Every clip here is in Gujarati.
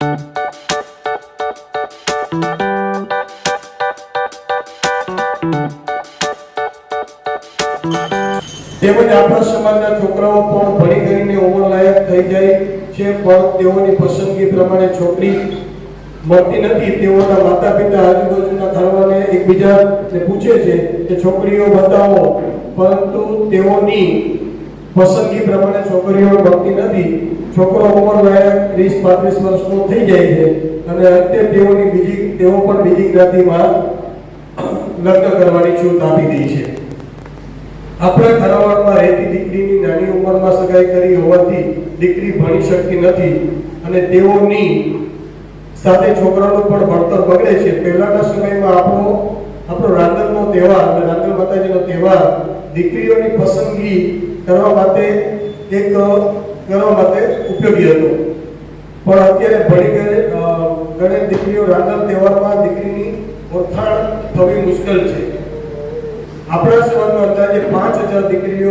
તેમજ આપણા સમાજના છોકરાઓ પણ ભણી કરીને ઉંમરલાયક થઈ જાય છે. પણ તેઓની પસંદગી પ્રમાણે છોકરી મળતી નથી. તેઓના માતા પિતા આજુબાજુના ઘરવાને એકબીજાને પૂછે છે કે, છોકરીઓ, બતાવો. પરંતુ તેઓની પસંદગી પ્રમાણે છોકરીઓ મળતી નથી. છોકરો ઉંમરલાયક ત્રીસ, પાંત્રીસ વર્ષનો થઈ જાય છે અને અંતે તેઓની બીજી, તેઓ પણ બીજી જ્ઞાતિમાં લગ્ન કરવાની છૂટ આપી દે છે. આપણા ઘરવાળમાં રહેતી દીકરીની નાની ઉંમરમાં સગાઈ કરી હોવાથી દીકરી ભણી શકતી નથી અને તેઓની સાથે છોકરાનું પણ ભણતર બગડે છે. પહેલાના સમયમાં આપણો આપણો રાંદલનો તહેવાર અને રાંદલ માતાજીનો તહેવાર દીકરીઓની પસંદગી કરવા માટે એક કરવા માટે ઉપયોગી હતો. પણ અત્યારે ભણી અ, દીકરીઓ રાંધણ તહેવારમાં દીકરીની ઓળખાણ થવી મુશ્કેલ છે. આપણા સમાજમાં અંદાજે પાંચ હજાર દીકરીઓ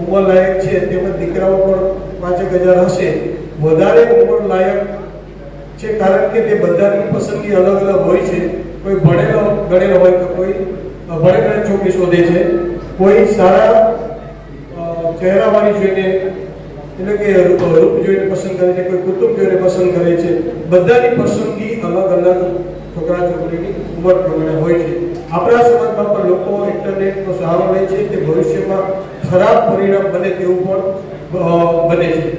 ઉંમર લાયક છે. તેમજ દીકરાઓ પણ પાંચેક હજાર હશે. વધારે ઉંમર લાયક છે કારણ કે તે બધાની પસંદગી અલગ અલગ હોય છે. કોઈ ભણેલો ગણેલો હોય તો કોઈ ભણેલા છોકરી શોધે છે. કોઈ સારા ચહેરાવાળી જોઈને, એટલે કે રૂપ જોઈને પસંદ કરે છે, કોઈ કુટુંબ જોઈને પસંદ કરે છે. બધાની પસંદગી અલગ અલગ છોકરા છોકરીની ઉંમર પ્રમાણે હોય છે. આપણા સમાજમાં પણ લોકો ઇન્ટરનેટનો સહારો લે છે તે ભવિષ્યમાં ખરાબ પરિણામ બને તેવું પણ બને છે.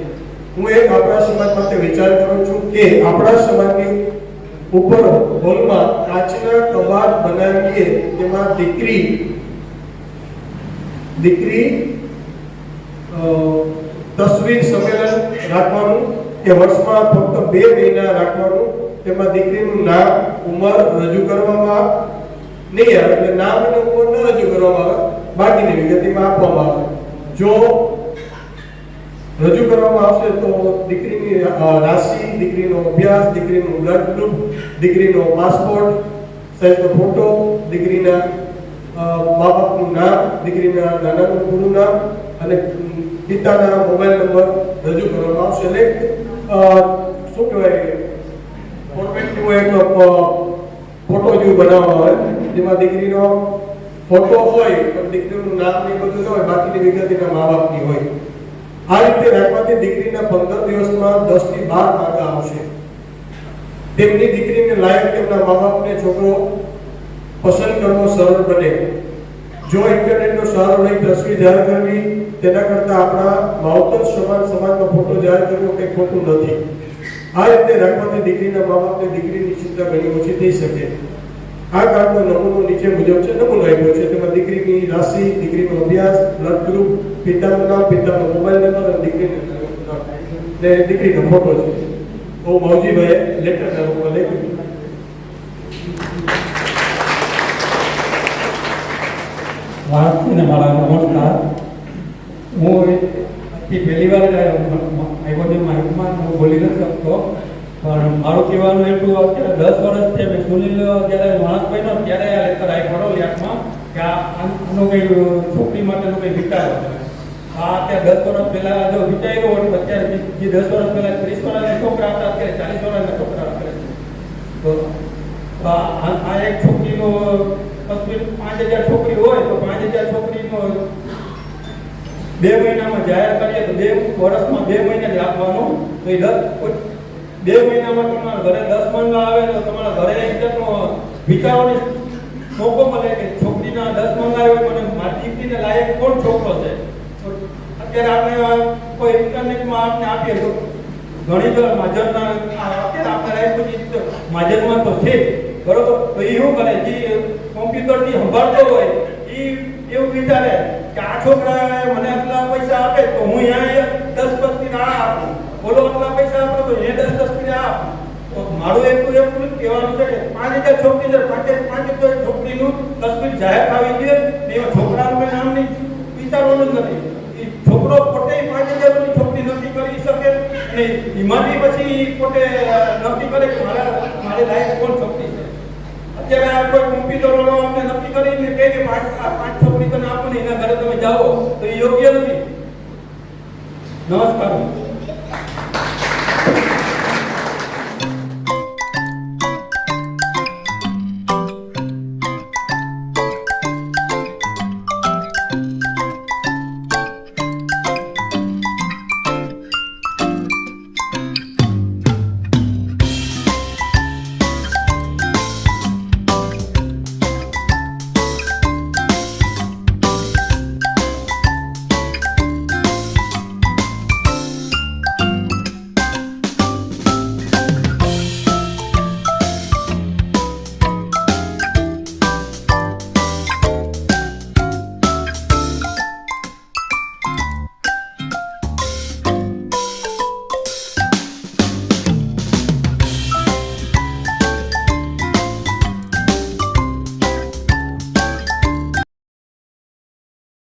હું એક આપણા સમાજ માટે વિચાર કરું છું કે આપણા સમાજની ઉપર હોલમાં કાચના કબાટ બનાવીએ તેમાં દીકરી દીકરી તસવીર સંમેલન રાખવાનું કે વર્ષમાં ફક્ત બે મહિના રાખવાનું તેમાં દીકરીનું નામ, ઉંમર રજૂ કરવામાં નહીં આવે, એટલે નામ અને ઉંમર ન રજૂ કરવામાં આવે, બાકીની વિગતિમાં આપવામાં આવે. જો રજૂ કરવામાં આવશે તો દીકરીની રાશિ, દીકરીનો અભ્યાસ, દીકરીનું બ્લડ ગ્રુપ દીકરીનો પાસપોર્ટ સાઈઝનો ફોટો દીકરીના બાપનું નામ દીકરીના નાનાનું પૂરું નામ અને પિતાના મોબાઈલ નંબર રજૂ કરવામાં આવશે. એટલે શું કહેવાય ફોર્મેટનું એક ફોટો જેવું બનાવવામાં આવે. જેમાં દીકરીનો ફોટો હોય, પણ દીકરીનું નામ ને બધું ન હોય, બાકીની વિગત એના મા બાપની હોય. આ રીતે રાખવાથી દીકરીના પંદર દિવસમાં દસથી બાર માર્ક આવશે. તેમની દીકરીને લાયક તેમના મા બાપને છોકરો પસંદ કરવો સરળ બને. જો ઇન્ટરનેટનો સહારો લઈ તસવીર જાહેર કરવી, તેના કરતા આપણા માવતર સમાન સમાજનો ફોટો જાહેર કરવો કંઈ ખોટું નથી. આ રીતે રાખવાથી દીકરીના મા બાપને દીકરીની ચિંતા ઘણી ઓછી થઈ શકે. આ કાર્ડનો નમૂનો નીચે મુજબ છે, નમૂનો આપ્યો છે. તેમાં દીકરીની રાશિ, દીકરીનો અભ્યાસ, બ્લડ ગ્રુપ, પિતાનું નામ, પિતાનો મોબાઈલ નંબર અને દીકરીનો ને દીકરીનો ફોટો છે. બહુ મૌજીભાઈએ લેટર રૂપમાં વાળાને મારા નમસ્કાર. હું એ પહેલી વાર આવ્યો. છું માઇકમાં હું બોલી નથી શકતો. પણ મારું કહેવાનું એટલું અત્યારે દસ વર્ષ છે મેં સુનિલ જ્યારે માણસ બન્યો, ત્યારે આ લેટર આવી પડો લેખમાં કે આનું કંઈ છોકરી માટેનું કંઈ વિચાર આ અત્યારે દસ વર્ષ પહેલા જો વિચાર્યું હોય, તો અત્યારે જે દસ વર્ષ પહેલા ત્રીસ વર્ષના છોકરા હતા, અત્યારે ચાલીસ વર્ષના છોકરા કરે છે તો આ એક છોકરીનો તસવીર પાંચ છોકરી હોય તો પાંચ હજાર છોકરીનો બે મહિનામાં જાહેર કરીએ તો બે વર્ષમાં બે મહિને જ આપવાનું તો એ દસ બે મહિનામાં તમારા ઘરે દસ મહિના આવે તો તમારા ઘરે એક જાતનો મોકો મળે કે છોકરીના દસ મહિના આવે મને મારી દીકરીને લાયક કોણ છોકરો છે? અત્યારે આપણે કોઈ ઇન્ટરનેટમાં આપણે આપીએ તો ઘણી વાર માજરના અત્યારે આપણે રાખ્યું છે માજરમાં તો છે બરોબર? તો એ શું કરે? જે કોમ્પ્યુટરથી સંભાળતો હોય એ એવું વિચારે કે આ છોકરા મને આટલા પૈસા આપે તો હું અહીંયા દસ તસવીર આ આપું. બોલો, આટલા પૈસા આપો તો એ દસ તસવીર આ આપું. તો મારું એટલું એવું કહેવાનું છે કે પાંચ હજાર છોકરી છે, પાંચે પાંચ હજાર છોકરીનું તસવીર જાહેર આવી જોઈએ. ને એવા છોકરાનું નામ નહીં વિચારવાનું જ નથી. એ છોકરો પોતે પાંચ હજારની છોકરી નક્કી કરી શકે અને એમાંથી પછી પોતે નક્કી કરે કે મારા મારે લાયક કોણ છોકરી છે. અત્યારે આ કોઈ કોમ્પ્યુટર વાળો અમને નક્કી કરીને કે કે પાંચ પાંચ છોકરી તને આપો એના ઘરે તમે જાઓ, તો એ યોગ્ય નથી. નમસ્કાર.